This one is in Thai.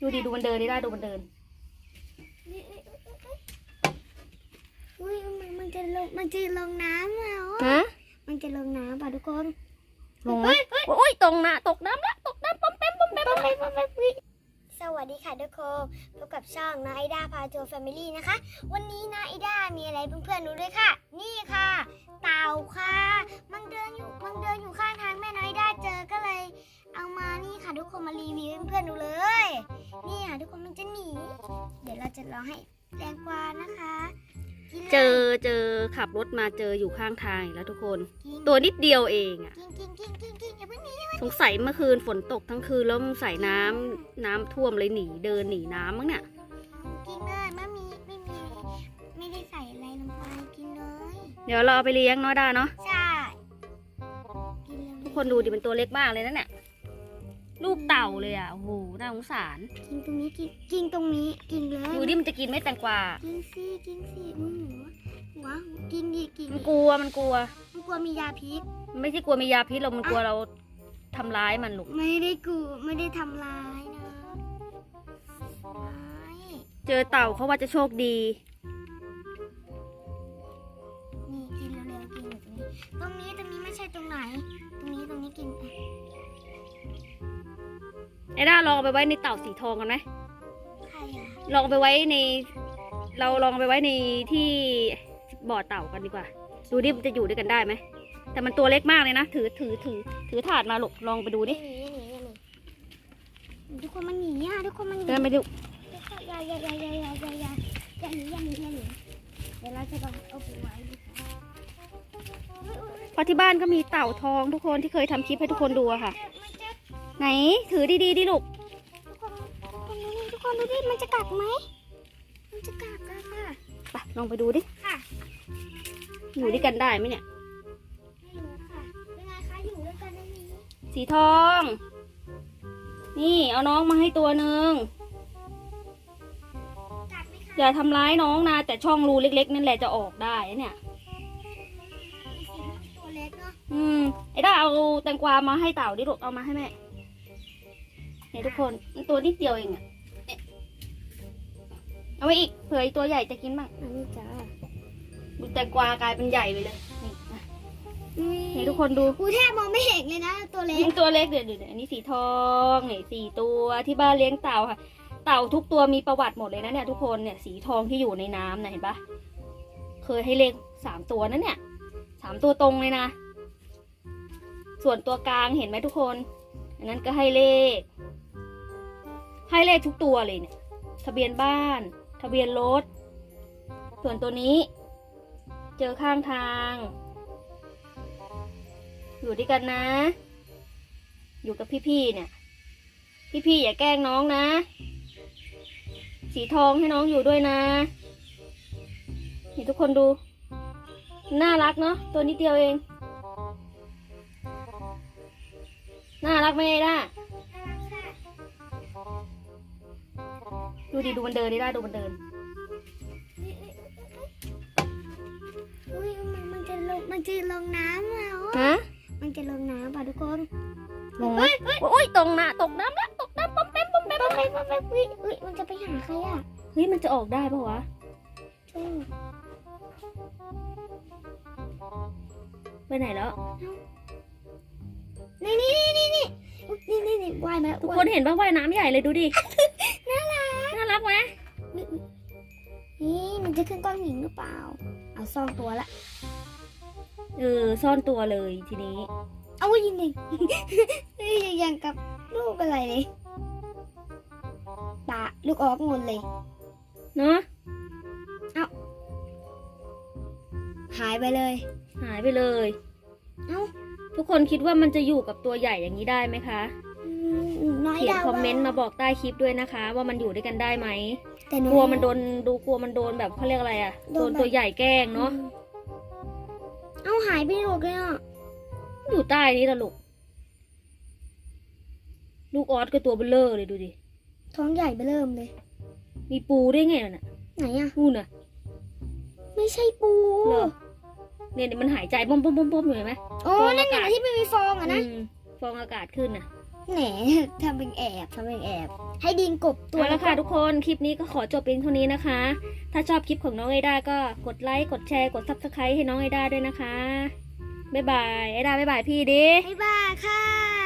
ดูดิดูมันเดินดิได้ดูมันเดิน อุ้ยมันมันจะลงมันจะลงน้ำแล้วฮะ มันจะลงน้ำป่ะทุกคนลงไหมโอ้ยตรงนะตกน้ำละตกน้ำปอมแปมปอมแปมปอมแปมปอมแปมอุ๊สวัสดีค่ะทุกคนพบกับช่องนาไอดาพาทัวร์แฟมิลี่นะคะ วันนี้นาไอดามีอะไรเพื่อนๆดูด้วยค่ะ นี่ค่ะ เต่าค่ะ มันเดินอยู่มันเดินอยู่ข้างทางแม่นาไอดาเจอก็เลย เอามานี่ค่ะ ทุกคนมารีวิวให้เพื่อนๆดูเลยนี่ค่ะทุกคนมันจะหนี เดี๋ยวเราจะลองให้แตงกวานะคะกินลยเจอเจอขับรถมาเจออยู่ข้างทางอีกแล้วทุกคน กินตัวนิดเดียวเองอะกินกินกินกินกินอย่าเพิ่งหนีสงสัยเมื่อคืนฝนตกทั้งคืนแล้วมันใส่น้ำน้ำท่วมเลยหนีเดินหนีน้ำมั้งเนี่ยกินเลยไม่มีไม่มีไม่ได้ใส่อะไรลงไปกินเลยเดี๋ยวเราเอาไปเลี้ยงเนาะด้าเนาะใช่กินเลยทุกคนดูดิเป็นตัวเล็กมากเลยนะเนี่ย ลูกเต่าเลยอะโอ้โหน่าสงสาร กินตรงนี้กินกินตรงนี้กินเลยดูดิมันจะกินไหม่แตงกวา กินสิกินสิอือหัวหัวกินดิกินมันดิกลัวมันกลัว มันกลัวมียาพิษมันไม่ใช่กลัวมียาพิษหรอกมันกลัวเราทำร้ายมันลูกไม่ได้กลัวไม่ได้ทำร้ายนะไม่เจอเต่าเขาว่าจะโชคดี ไอ้ด้าลองเอาไปไว้ในเต่าสีทองกันไหมใครอะลองเอาไปไว้ใน เราลองเอาไปไว้ในที่บ่อเต่ากันดีกว่า ดูดิมันจะอยู่ด้วยกันได้ไหม แต่มันตัวเล็กมากเลยนะ ถือถือถือถือถาดมาลูกลองไปดูดิ หนีหนีหนีทุกคนมันหนีอะทุกคนมันหนีเดินไปดูอย่าอย่าอย่าอย่าอย่าอย่าอย่าอย่าหนีอย่าหนีอย่าหนีเดี๋ยวเราจะลองเอาไปไว้ดีกว่าอุ๊ยอุ๊ยอุ๊ยเพราะที่บ้านก็มีเต่าทองทุกคนที่เคยทำคลิปให้ทุกคนดูอะค่ะมันจะ ไหนถือดีๆดิลูกทุกคนทุกคนดูดิทุกคนดูดิมันจะกัดไหมมันจะกัดอะค่ะไปลองไปดูดิค่ะอยู่ด้วยกันได้ไหมเนี่ยไม่รู้ค่ะเป็นไงคะอยู่ด้วยกันได้ไหมสีทอง นี่เอาน้องมาให้ตัวหนึ่งกัดไหมคะอย่าทำร้ายน้องนะ แต่ช่องรูเล็ก ๆ นั่นแหละจะออกได้เนี่ยมีสีตัวเล็กเนาะอืมไอ้ด้าเอาแตงกวามาให้เต่าดิลูกเอามาให้แม่ เนี่ยทุกคนมันตัวนิดเดียวเองอะเนี่ยเอาไว้อีกเผื่อไอ้ตัวใหญ่จะกินบ้างอันนี้จ้าดูแตงกวากลายเป็นใหญ่ไปเลยนี่อะนี่ทุกคนดูกูแทบมองไม่เห็นเลยนะตัวเล็กตัวเล็กเดี๋ยวเดี๋ยวเดี๋ยวอันนี้สีทองนี่สี่ตัวที่บ้านเลี้ยงเต่าค่ะ เต่าทุกตัวมีประวัติหมดเลยนะเนี่ยทุกคนเนี่ยสีทองที่อยู่ในน้ำนะเห็นปะเคยให้เลขสามตัวนะเนี่ยสามตัวตรงเลยนะ ส่วนตัวกลางเห็นไหมทุกคน อันนั้นก็ให้เลข ให้เลขทุกตัวเลยเนี่ย ทะเบียนบ้าน ทะเบียนรถ ส่วนตัวนี้ เจอข้างทาง อยู่ด้วยกันนะ อยู่กับพี่ๆเนี่ย พี่ๆอย่าแกล้งน้องนะ สีทองให้น้องอยู่ด้วยนะนี่ทุกคนดู น่ารักเนาะตัวนิดเดียวเอง น่ารักไหมไอ้ด้ ดูดิดูมันเดินดิด้ดูมันเดิน อุ้ยมันมันจะลงมันจะลงน้ำแล้วอะฮะ มันจะลงน้ำป่ะทุกคนลงไหมโอ้ยตรงนะตกน้ำแล้วตกน้ำป๊อมแป๊มป๊อมแป๊มไปไปไปไปอุ้ยอุ้ยมันจะไปหาใครอะเฮ้ยมันจะออกได้ปะวะไปไหนแล้วนี่นี่นี่นี่นี่นี่นี่ว่ายมาทุกคนเห็นปะว่ายน้ำใหญ่เลยดูดิ มันจะขึ้นก้อนหินหรือเปล่า เอาซ่อนตัวละ เออ ซ่อนตัวเลยทีนี้ เอายิงหนึ่งเฮ้ยอย่างกับลูกอะไรเลยตาลูกออกหมดเลย เนาะหายไปเลย หายไปเลย เอ้าทุกคนคิดว่ามันจะอยู่กับตัวใหญ่อย่างนี้ได้ไหมคะอืม น้อยเขียนดาวคอมเมนต์มาบอกใต้คลิปด้วยนะคะ ว่ามันอยู่ด้วยกันได้ไหมแต่หกลัวมันโดนดูกลัวมันโดนแบบเขาเรียกอะไรอะโดโดนนแบบตัวใหญ่แกล้งเนาะอืมเอาหายไปหมดเลยอะอยู่ใต้นี้ละลูกลูกออสก็ตัวเบลเลอร์เลยดูดิ ท้องใหญ่ไปเริ่มเลย มีปูได้วยไงน่ะไหนอะนู่นน่ะ ไม่ใช่ปูเหรอเนี่ยมันหายใจบ้มบ้มบ้มบ้มอยู่เห็นไหมโอ้ฟองนั่นอากาน่ะศที่ไม่มีฟองอะนะอืมฟองอากาศขึ้นน่ะ แหนทำเป็นแอบทำเป็นแอบ ให้ดินกบตัวเอาละค่ะทุกคนคลิปนี้ก็ขอจบเพียงเท่านี้นะคะ ถ้าชอบคลิปของน้องไอด้าก็กดไลค์กดแชร์กดซับสไครต์ให้น้องไอด้าด้วยนะคะบ๊ายบายไอด้าบ๊ายบายพี่ดิบ๊ายบายค่ะ